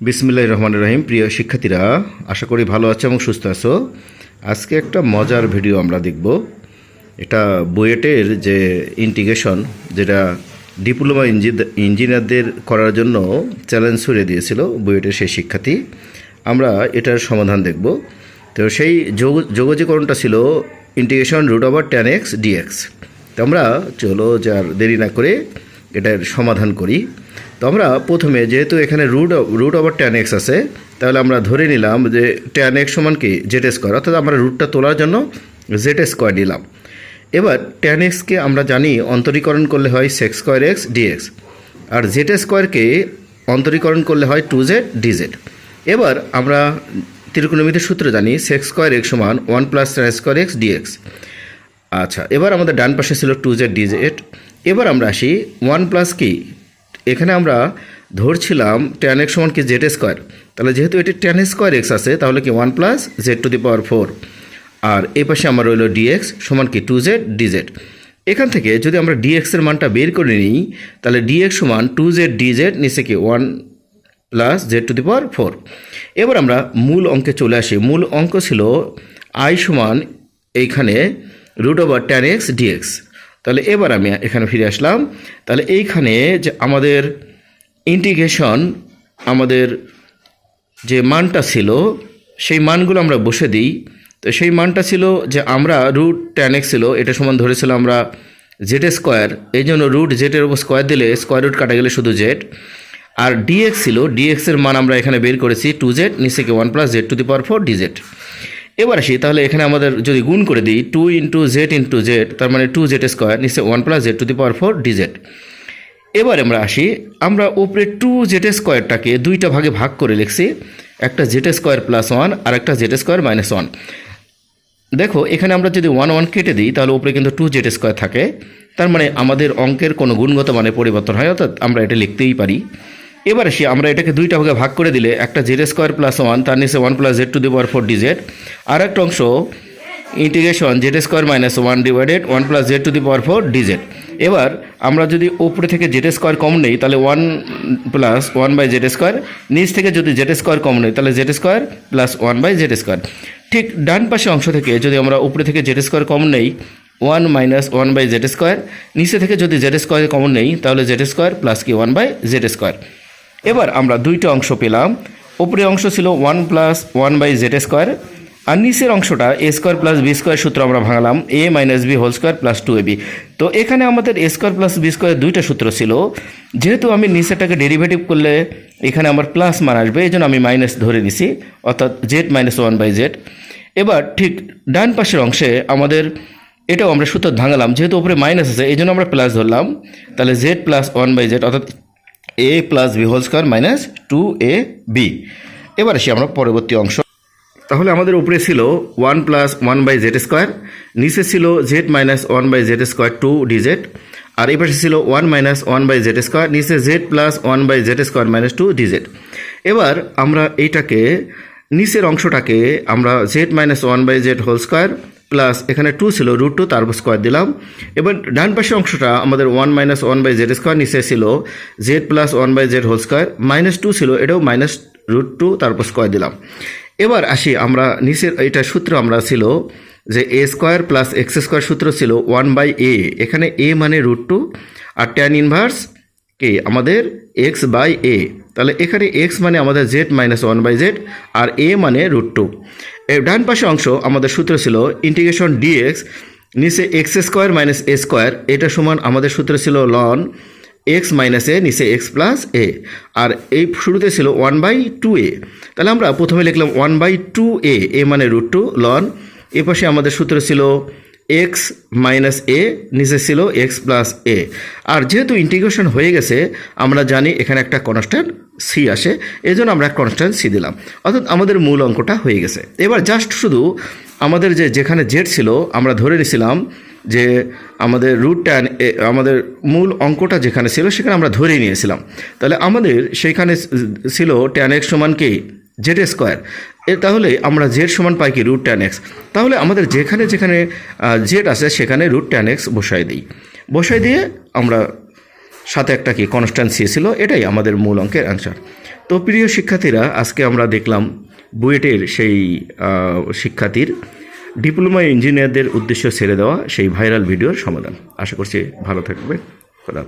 বিসমিল্লাহ রহমান রহিম। প্রিয় শিক্ষার্থীরা, আশা করি ভালো আছো এবং সুস্থ আছো। আজকে একটা মজার ভিডিও আমরা দেখব। এটা বুয়েটের যে ইন্টিগ্রেশন, যেটা ডিপ্লোমা ইঞ্জিনিয়ারদের করার জন্য চ্যালেঞ্জ ছুড়ে দিয়েছিল বুয়েটের সেই শিক্ষার্থী। আমরা এটার সমাধান দেখব। তো সেই যোগ, যোগজীকরণটা ছিল integration root over tan x dx তো আমরা চলো যার দেরি না করে এটার সমাধান করি। তো আমরা প্রথমে যেহেতু এখানে root root over tan x আছে, তাহলে আমরা ধরে নিলাম যে ট্যান এক্স সমান কি? জেড স্কোয়ার অর্থাৎ আমরা রুটটা তোলার জন্য জেড স্কোয়ার নিলাম। এবার ট্যান এক্সকে আমরা জানি অন্তরীকরণ করলে হয় সেক্স স্কোয়ার এক্স ডিএক্স আর জেড স্কোয়ারকে অন্তরীকরণ করলে হয় টু জেড ডিজেড এবার আমরা ত্রিকোণমিতির সূত্র জানি সেক্স স্কোয়ার এক্স সমান one plus tan square x dx আচ্ছা এবার আমাদের ডান পাশে ছিল টু জেড ডিজেড এবার আমরা আসি ওয়ান প্লাস কি? এখানে আমরা ধরছিলাম টেন এক্স সমান কি জেড স্কোয়ার তাহলে যেহেতু এটি টেন স্কোয়ার এক্স আছে, তাহলে কি one plus z to the power four আর এই পাশে আমার রইল ডিএক্স সমান কি টু জেড ডিজেড এখান থেকে যদি আমরা ডিএক্সের মানটা বের করে নিই, তাহলে ডিএক্স সমান টু জেড ডিজেড নিচে কি one plus z to the power four এবার আমরা মূল অঙ্কে চলে আসি। মূল অঙ্ক ছিল আই সমান এইখানে root over tan x dx তাহলে এবার আমি এখানে ফিরে আসলাম। তাহলে এইখানে যে আমাদের ইন্টিগ্রেশন আমাদের যে মানটা ছিল, সেই মানগুলো আমরা বসে দিই। তো সেই মানটা ছিল যে আমরা রুট টেন এক্স ছিল, এটা সমান ধরেছিলাম আমরা জেড স্কোয়ার এই জন্য রুট জেটের উপর স্কোয়ার দিলে স্কোয়ার রুট কাটা গেলে শুধু জেড আর ডিএক্স ছিল ডিএক্সের মান আমরা এখানে বের করেছি টু জেড নিচে কি one plus z to the power four dz এবার আসি, তাহলে এখানে আমাদের যদি গুণ করে দিই two into z into z তার মানে টু জেড স্কোয়ার নিশ্চয় one plus z to the power four dz এবার আমরা আসি, আমরা উপরে টু জেড স্কোয়ারটাকে দুইটা ভাগে ভাগ করে লিখছি, একটা জেড স্কোয়ার প্লাস ওয়ান আর একটা জেড স্কোয়ার মাইনাস ওয়ান দেখো, এখানে আমরা যদি ওয়ান ওয়ান কেটে দিই, তাহলে উপরে কিন্তু টু জেড স্কোয়ার থাকে, তার মানে আমাদের অঙ্কের কোনো গুণগত মানে পরিবর্তন হয়, অর্থাৎ আমরা এটা লিখতেই পারি। এবার আসি আমরা এটাকে দুইটা ভাগে ভাগ করে দিলে, একটা জেড স্কোয়ার প্লাস ওয়ান তার নিচে one plus z to the power four dz আর একটা অংশ integration z square minus one divided one plus z to the power four dz এবার আমরা যদি উপরে থেকে জেড স্কোয়ার কম নেই, তাহলে one plus one by z square নিচ থেকে যদি জেড স্কোয়ার কম নেই, তাহলে z square plus one by z square ঠিক ডান পাশে অংশ থেকে যদি আমরা উপরে থেকে জেড স্কোয়ার কম নেই one minus one by z square নিচে থেকে যদি জেড স্কোয়ার কমন নেই, তাহলে জেড স্কোয়ার প্লাস কি ওয়ান বাই জেড স্কোয়ার আমরা দুইটা অংশ পেলাম। উপরে অংশ ছিল one plus one by z square, আর নিচের অংশটা a square plus b square সূত্র আমরা ভাঙলাম, a minus b whole square plus two a b. তো এখানে আমাদের a square plus b square দুইটা সূত্র ছিল। যেহেতু আমি নিচেরটাকে ডেরিভেটিভ করলে এখানে আমার প্লাস মান আসবে, এই জন্য আমি মাইনাস ধরে নিছি, অর্থাৎ z minus one by z. এবার ঠিক ডান পাশের অংশে আমাদের এটাও আমরা সূত্র ভাঙালাম, যেহেতু উপরে মাইনাস আছে, এই জন্য আমরা প্লাস ধরলাম। তাহলে z plus one by z, অর্থাৎ a plus b whole square minus two a b এবার আসি আমরা পরবর্তী অংশ। তাহলে আমাদের উপরে ছিল one plus one by z square নিচে ছিল z minus one by z square two dz আর এই পাশে ছিল one minus one by z square নিচে z plus one by z square minus two dz এবার আমরা এইটাকে, নিচের অংশটাকে আমরা z minus one by z whole square plus এখানে টু ছিল রুট টু তারপর স্কোয়ার দিলাম। এবার ডান পাশে অংশটা আমাদের one minus one by z square নিচে ছিল z plus one by z whole square minus two ছিল, এটাও মাইনাস রুট টু তারপর স্কোয়ার দিলাম। এবার আসি আমরা নিচের এটা সূত্র আমরা ছিল যে a square plus x square সূত্র ছিল ওয়ান বাই এ এখানে এ মানে রুট টু আর ট্যান ইনভার্স কে? আমাদের এক্স বাই এ তাহলে এখানে এক্স মানে আমাদের z minus one by z R a মানে রুট টু এর ডান পাশে অংশ আমাদের সূত্র ছিল ইন্টিগ্রেশন ডিএক্স নিচে x square minus a square এটা সমান আমাদের সূত্র ছিল লন এক্স মাইনাস এ নিচে এক্স প্লাস এ আর এই শুরুতে ছিল ওয়ান বাই টু এ তাহলে আমরা প্রথমে লিখলাম one by two a a মানে রুট টু লন এ পাশে আমাদের সূত্র ছিল এক্স মাইনাস এ নিচে ছিল এক্স প্লাস এ আর যেহেতু ইন্টিগ্রেশন হয়ে গেছে, আমরা জানি এখানে একটা কনস্ট্যান্ট সি আসে এই জন্য আমরা কনস্ট্যান্ট সি দিলাম। অর্থাৎ আমাদের মূল অঙ্কটা হয়ে গেছে। এবার জাস্ট শুধু আমাদের যে, যেখানে জেড ছিল, আমরা ধরে নিয়েছিলাম যে আমাদের রুট ট্যান আমাদের মূল অঙ্কটা যেখানে ছিল, সেখানে আমরা ধরে নিয়েছিলাম। তাহলে আমাদের সেইখানে ছিল ট্যান এক্স সমান কি? জেড স্কোয়ার তাহলে আমরা জেড সমান পাই কি? রুট ট্যান এক্স তাহলে আমাদের যেখানে যেখানে জেড আছে সেখানে রুট ট্যান এক্স বসাই দিই। বসাই দিয়ে আমরা সাথে একটা কি কনস্ট্যান্সি ছিল, এটাই আমাদের মূল অঙ্কের অ্যান্সার তো প্রিয় শিক্ষার্থীরা, আজকে আমরা দেখলাম বুয়েটের সেই শিক্ষার্থীর ডিপ্লোমা ইঞ্জিনিয়ারদের উদ্দেশ্য ছেড়ে দেওয়া সেই ভাইরাল ভিডিওর সমাধান। আশা করছি ভালো থাকবে। খোদা